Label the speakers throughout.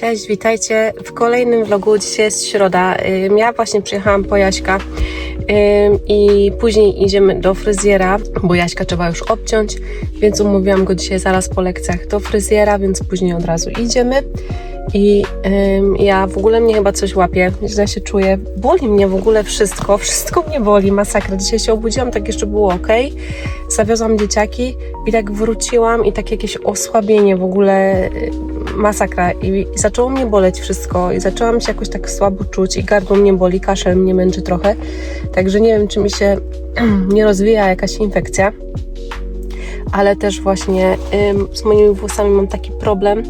Speaker 1: Cześć, witajcie w kolejnym vlogu. Dzisiaj jest środa. Ja właśnie przyjechałam po Jaśka i później idziemy do fryzjera, bo Jaśka trzeba już obciąć, więc umówiłam go dzisiaj zaraz po lekcjach do fryzjera, więc później od razu idziemy. I ja w ogóle mnie chyba coś łapie, źle się czuję. Boli mnie w ogóle wszystko, wszystko mnie boli, masakra. Dzisiaj się obudziłam, tak jeszcze było ok. Zawiozłam dzieciaki i tak wróciłam i tak jakieś osłabienie w ogóle, masakra. I zaczęło mnie boleć wszystko i zaczęłam się jakoś tak słabo czuć i gardło mnie boli, kaszel mnie męczy trochę. Także nie wiem, czy mi się nie rozwija jakaś infekcja. Ale też właśnie z moimi włosami mam taki problem.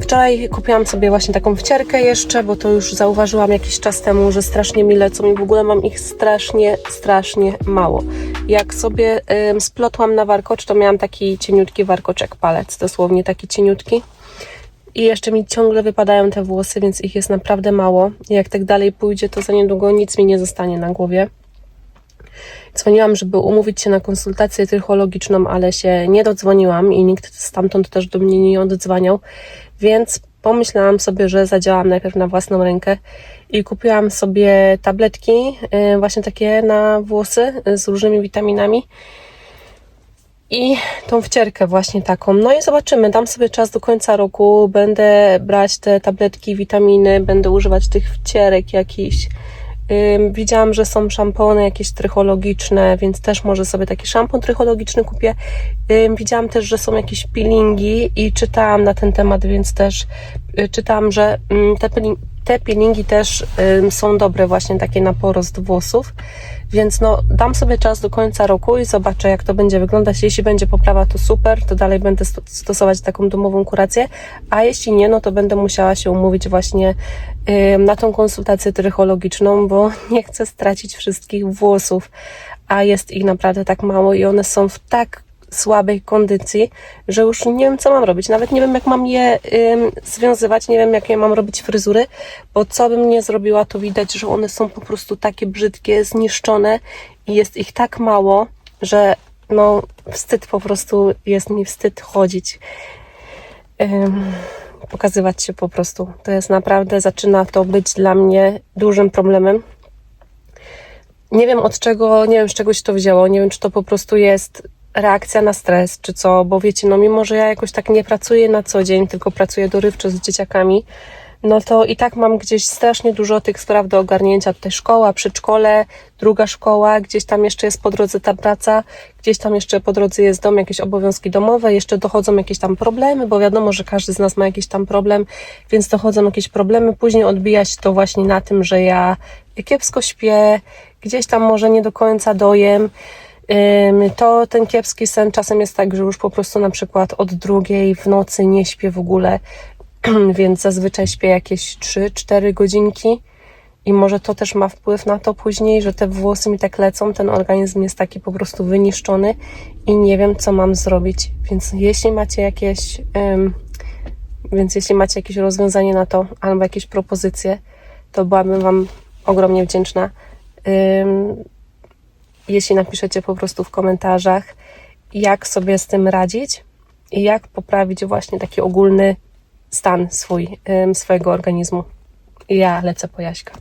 Speaker 1: Wczoraj kupiłam sobie właśnie taką wcierkę jeszcze, bo to już zauważyłam jakiś czas temu, że strasznie mi lecą i w ogóle mam ich strasznie, strasznie mało. Jak sobie ym, splotłam na warkocz, to miałam taki cieniutki warkoczek palec, dosłownie taki cieniutki. I jeszcze mi ciągle wypadają te włosy, więc ich jest naprawdę mało. Jak tak dalej pójdzie, to za niedługo nic mi nie zostanie na głowie. Dzwoniłam, żeby umówić się na konsultację trychologiczną, ale się nie dodzwoniłam i nikt stamtąd też do mnie nie oddzwaniał, więc pomyślałam sobie, że zadziałam najpierw na własną rękę i kupiłam sobie tabletki, y, właśnie takie na włosy y, z różnymi witaminami i tą wcierkę właśnie taką. No i zobaczymy, dam sobie czas do końca roku, będę brać te tabletki, witaminy, będę używać tych wcierek jakichś. Widziałam, że są szampony jakieś trychologiczne, więc też może sobie taki szampon trychologiczny kupię. Widziałam też, że są jakieś peelingi i czytałam na ten temat, więc też y, czytałam, że te, te peelingi też ym, są dobre właśnie takie na porost włosów. Więc no, dam sobie czas do końca roku i zobaczę, jak to będzie wyglądać. Jeśli będzie poprawa, to super, to dalej będę sto- stosować taką domową kurację, a jeśli nie, no to będę musiała się umówić właśnie ym, na tą konsultację trychologiczną, bo nie chcę stracić wszystkich włosów, a jest ich naprawdę tak mało i one są w tak słabej kondycji, że już nie wiem, co mam robić. Nawet nie wiem, jak mam je związywać, nie wiem, jakie mam robić fryzury, bo co bym nie zrobiła, to widać, że one są po prostu takie brzydkie, zniszczone i jest ich tak mało, że no wstyd po prostu, jest mi wstyd chodzić. Ym, pokazywać się po prostu. To jest naprawdę, zaczyna to być dla mnie dużym problemem. Nie wiem od czego, nie wiem z czego się to wzięło, nie wiem czy to po prostu jest reakcja na stres, czy co, bo wiecie, no mimo, że ja jakoś tak nie pracuję na co dzień, tylko pracuję dorywczo z dzieciakami, no to i tak mam gdzieś strasznie dużo tych spraw do ogarnięcia. Tutaj szkoła, przedszkole, druga szkoła, gdzieś tam jeszcze jest po drodze ta praca, gdzieś tam jeszcze po drodze jest dom, jakieś obowiązki domowe, jeszcze dochodzą jakieś tam problemy, bo wiadomo, że każdy z nas ma jakiś tam problem, więc dochodzą jakieś problemy. Później odbija się to właśnie na tym, że ja kiepsko śpię, gdzieś tam może nie do końca dojem. To ten kiepski sen czasem jest tak, że już po prostu na przykład od drugiej w nocy nie śpię w ogóle, więc zazwyczaj śpię jakieś 3-4 godzinki i może to też ma wpływ na to później, że te włosy mi tak lecą, ten organizm jest taki po prostu wyniszczony i nie wiem, co mam zrobić. Więc jeśli macie jakieś, ym, więc jeśli macie jakieś rozwiązanie na to albo jakieś propozycje, to byłabym Wam ogromnie wdzięczna. Ym, jeśli napiszecie po prostu w komentarzach, jak sobie z tym radzić i jak poprawić właśnie taki ogólny stan swój, swojego organizmu. Ja lecę po Jaśka.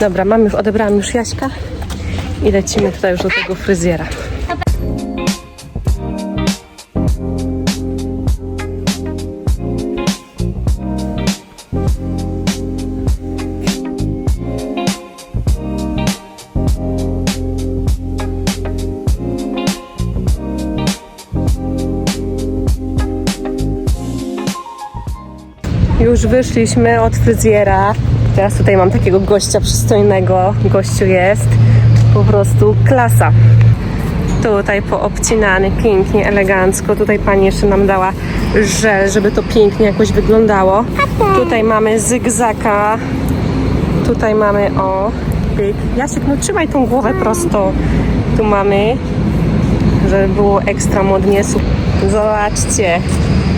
Speaker 1: Dobra, mamy już, odebrałam już Jaśka i lecimy tutaj już do tego fryzjera. Wyszliśmy od fryzjera. Teraz tutaj mam takiego gościa przystojnego. Gościu jest po prostu klasa. Tutaj poobcinany pięknie, elegancko. Tutaj pani jeszcze nam dała żel, żeby to pięknie jakoś wyglądało. Tutaj mamy zygzaka. Tutaj mamy o. pyk. Jasiek, no trzymaj tą głowę prosto. Tu mamy, żeby było ekstra modnie. Zobaczcie,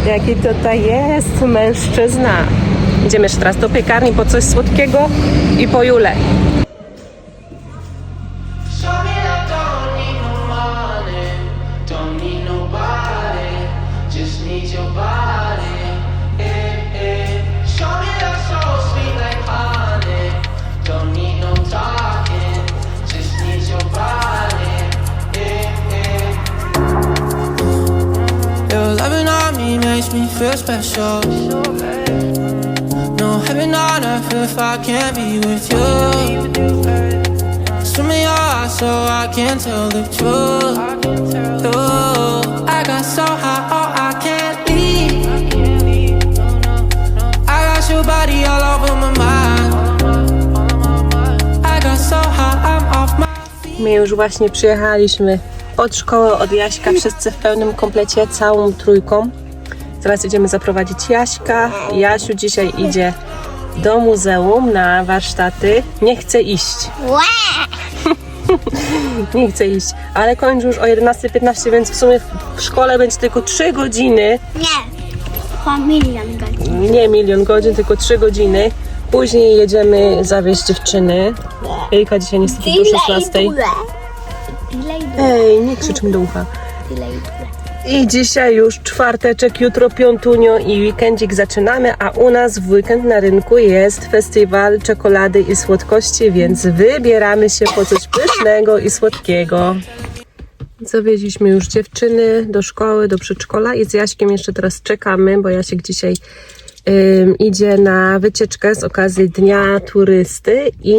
Speaker 1: jaki tutaj jest mężczyzna. Idziemy jeszcze teraz do piekarni po coś słodkiego i po Julę.
Speaker 2: Feel special. No heaven on earth if I can't be with you. Swim in your eyes so I can tell the truth. Ooh, I got so high, oh, I can't leave. I got your body all over my mind. I got so high, I'm off my
Speaker 1: My już właśnie przyjechaliśmy od szkoły, od Jaśka, wszyscy w pełnym komplecie, całą trójką. Teraz idziemy zaprowadzić Jaśka. Jasiu dzisiaj idzie do muzeum na warsztaty. Nie chce iść. Nie chce iść, ale kończy już o 11.15, więc w sumie w szkole będzie tylko 3 godziny.
Speaker 3: Nie. Po milion godzin.
Speaker 1: Nie milion godzin, tylko 3 godziny. Później jedziemy zawieźć dziewczyny. Ejka dzisiaj niestety do 16.
Speaker 3: Tyle i tyle.
Speaker 1: Ej, nie krzycz mi do ucha.
Speaker 3: I.
Speaker 1: I dzisiaj już czwarteczek, jutro piątunio i weekendzik zaczynamy, a u nas w weekend na rynku jest festiwal czekolady i słodkości, więc wybieramy się po coś pysznego i słodkiego. Zawieźliśmy już dziewczyny do szkoły, do przedszkola i z Jaśkiem jeszcze teraz czekamy, bo Jasiek dzisiaj idzie na wycieczkę z okazji Dnia Turysty i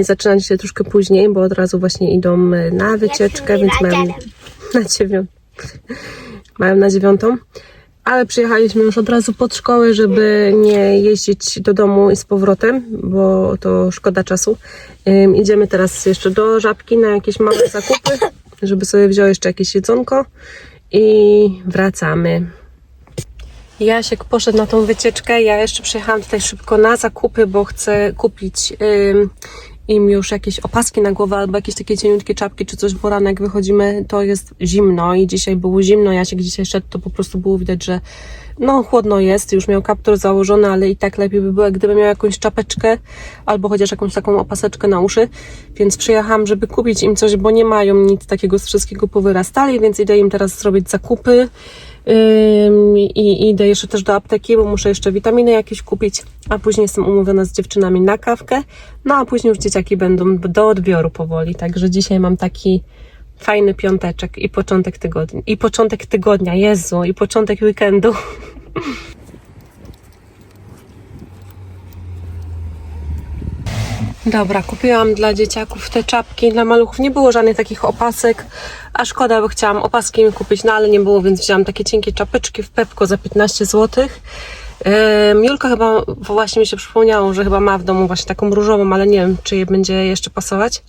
Speaker 1: zaczyna się troszkę później, bo od razu właśnie idą y, na wycieczkę, więc mają na dziewiątą mają na dziewiątą. Ale przyjechaliśmy już od razu pod szkołę, żeby nie jeździć do domu i z powrotem, bo to szkoda czasu. Idziemy teraz jeszcze do żabki na jakieś małe zakupy, żeby sobie wziął jeszcze jakieś jedzonko i wracamy. Jasiek poszedł na tą wycieczkę. Ja jeszcze przyjechałam tutaj szybko na zakupy, bo chcę kupić ym, im już jakieś opaski na głowę albo jakieś takie cieniutkie czapki czy coś, rano jak wychodzimy to jest zimno i dzisiaj było zimno. Jasiek dzisiaj szedł, to po prostu było widać, że no chłodno jest. Już miał kaptur założony, ale i tak lepiej by było, gdyby miał jakąś czapeczkę albo chociaż jakąś taką opaseczkę na uszy. Więc przyjechałam, żeby kupić im coś, bo nie mają nic takiego z wszystkiego powyrastali, więc idę im teraz zrobić zakupy. I idę jeszcze też do apteki, bo muszę jeszcze witaminy jakieś kupić, a później jestem umówiona z dziewczynami na kawkę, no a później już dzieciaki będą do odbioru powoli, także dzisiaj mam taki fajny piąteczek i początek tygodnia, i początek tygodnia, Jezu, i początek weekendu. Dobra, kupiłam dla dzieciaków te czapki, dla maluchów nie było żadnych takich opasek, a szkoda, bo chciałam opaski im kupić, no ale nie było, więc wzięłam takie cienkie czapeczki w Pepko za 15 zł. Ym, Julka chyba, właśnie mi się przypomniało, że chyba ma w domu właśnie taką różową, ale nie wiem, czy je będzie jeszcze pasować.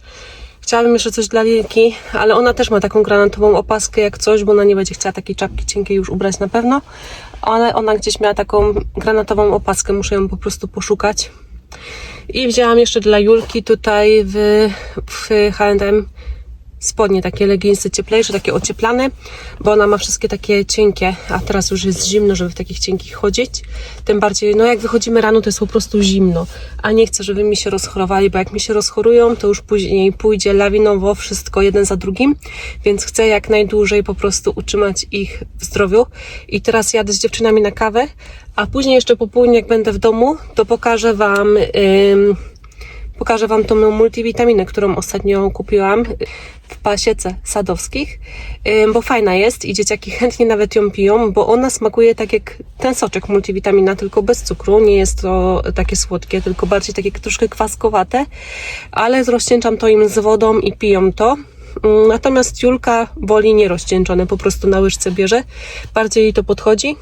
Speaker 1: Chciałabym jeszcze coś dla Lilki, ale ona też ma taką granatową opaskę jak coś, bo ona nie będzie chciała takiej czapki cienkiej już ubrać na pewno. Ale ona gdzieś miała taką granatową opaskę, muszę ją po prostu poszukać. I wzięłam jeszcze dla Julki tutaj w, w H&M spodnie, takie leginsy cieplejsze, takie ocieplane, bo ona ma wszystkie takie cienkie, a teraz już jest zimno, żeby w takich cienkich chodzić. Tym bardziej, no jak wychodzimy rano, to jest po prostu zimno, a nie chcę, żeby mi się rozchorowali, bo jak mi się rozchorują, to już później pójdzie lawinowo wszystko jeden za drugim, więc chcę jak najdłużej po prostu utrzymać ich w zdrowiu. I teraz jadę z dziewczynami na kawę, a później jeszcze po południu, jak będę w domu, to pokażę Wam... Ym, Pokażę Wam tą multivitaminę, którą ostatnio kupiłam w pasiece sadowskich, bo fajna jest i dzieciaki chętnie nawet ją piją, bo ona smakuje tak jak ten soczek multivitamina, tylko bez cukru. Nie jest to takie słodkie, tylko bardziej takie troszkę kwaskowate, ale rozcieńczam to im z wodą i piją to. Ym, Natomiast Julka woli nierozcieńczone, po prostu na łyżce bierze. Bardziej jej to podchodzi.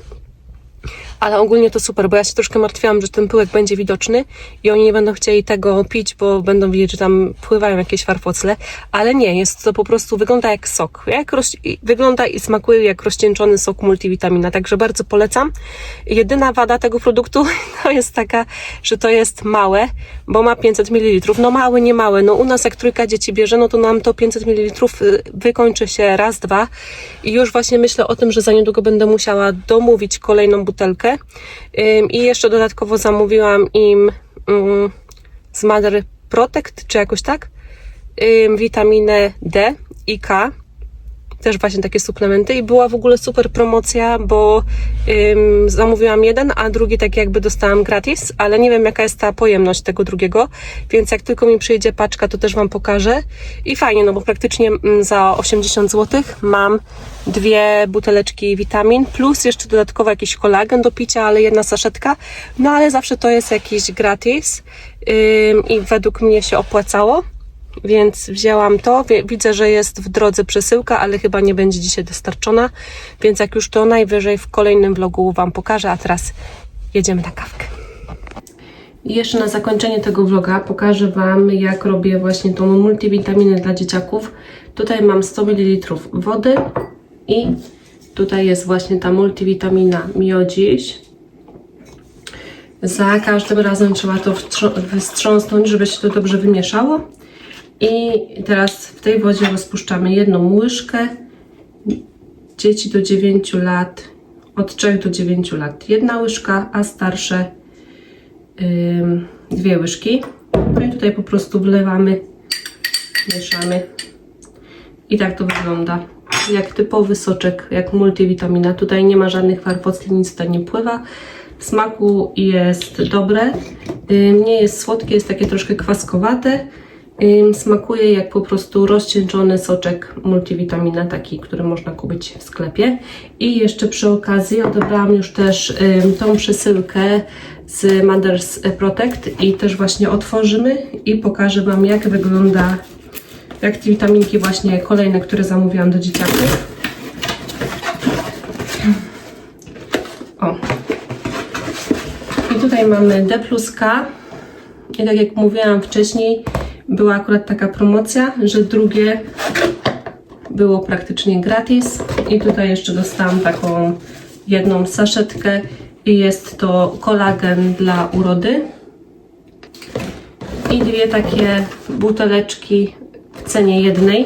Speaker 1: Ale ogólnie to super, bo ja się troszkę martwiłam, że ten pyłek będzie widoczny i oni nie będą chcieli tego pić, bo będą widzieć, że tam pływają jakieś farfocle, ale nie, jest to po prostu, wygląda jak sok. Jak roz, i- wygląda i smakuje jak rozcieńczony sok multivitamina, także bardzo polecam. Jedyna wada tego produktu to jest taka, że to jest małe, bo ma 500 ml. No małe, nie małe. No u nas jak trójka dzieci bierze, no to nam to 500 ml y, wykończy się raz, dwa i już właśnie myślę o tym, że za niedługo będę musiała domówić kolejną butelkę I jeszcze dodatkowo zamówiłam im ym, z Mother Protect, czy jakoś tak, witaminę D i K też właśnie takie suplementy i była w ogóle super promocja, bo ym, zamówiłam jeden, a drugi tak jakby dostałam gratis, ale nie wiem jaka jest ta pojemność tego drugiego, więc jak tylko mi przyjdzie paczka, to też Wam pokażę i fajnie, no bo praktycznie mm, za 80 zł mam dwie buteleczki witamin, plus jeszcze dodatkowo jakiś kolagen do picia, ale jedna saszetka, no ale zawsze to jest jakiś gratis ym, i według mnie się opłacało. Więc wzięłam to. Widzę, że jest w drodze przesyłka, ale chyba nie będzie dzisiaj dostarczona. Więc jak już to najwyżej w kolejnym vlogu Wam pokażę, a teraz jedziemy na kawkę. I jeszcze na zakończenie tego vloga pokażę Wam, jak robię właśnie tą multivitaminę dla dzieciaków. Tutaj mam 100 ml wody i tutaj jest właśnie ta multivitamina Miodziś. Za każdym razem trzeba to wstrząs- wystrząsnąć, żeby się to dobrze wymieszało. I teraz w tej wodzie rozpuszczamy jedną łyżkę. Dzieci do 9 lat, od 3 do 9 lat jedna łyżka, a starsze dwie łyżki. No i tutaj po prostu wlewamy, mieszamy. I tak to wygląda. Jak typowy soczek, jak multivitamina. Tutaj nie ma żadnych warpocli, nic tutaj nie pływa. W smaku jest dobre. Nie jest słodkie, jest takie troszkę kwaskowate. Smakuje jak po prostu rozcieńczony soczek multivitamina, taki, który można kupić w sklepie. I jeszcze przy okazji odebrałam już też tą przesyłkę z Mother's Protect i też właśnie otworzymy i pokażę Wam jak wygląda jak te witaminki właśnie kolejne, które zamówiłam do dzieciaków. O. I tutaj mamy D plus K. I tak jak mówiłam wcześniej, była akurat taka promocja, że drugie było praktycznie gratis. I tutaj jeszcze dostałam taką jedną saszetkę i jest to kolagen dla urody. I dwie takie buteleczki w cenie jednej.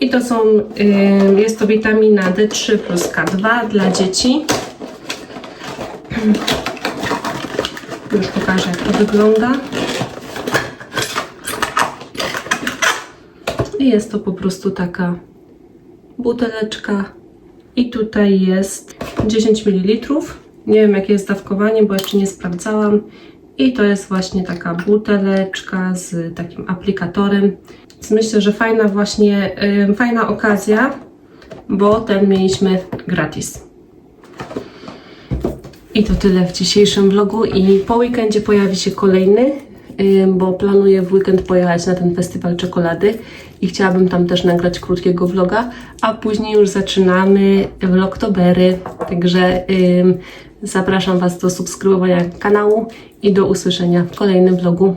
Speaker 1: I to są, y, jest to witamina D3 plus K2 dla dzieci. Już pokażę jak to wygląda. I jest to po prostu taka buteleczka. I tutaj jest 10 ml. Nie wiem jakie jest dawkowanie, bo jeszcze nie sprawdzałam. I to jest właśnie taka buteleczka z takim aplikatorem. Więc myślę, że fajna właśnie, ym, fajna okazja, bo ten mieliśmy gratis. I to tyle w dzisiejszym vlogu i po weekendzie pojawi się kolejny, bo planuję w weekend pojechać na ten festiwal czekolady i chciałabym tam też nagrać krótkiego vloga, a później już zaczynamy vlogtobery, także ym, zapraszam Was do subskrybowania kanału i do usłyszenia w kolejnym vlogu.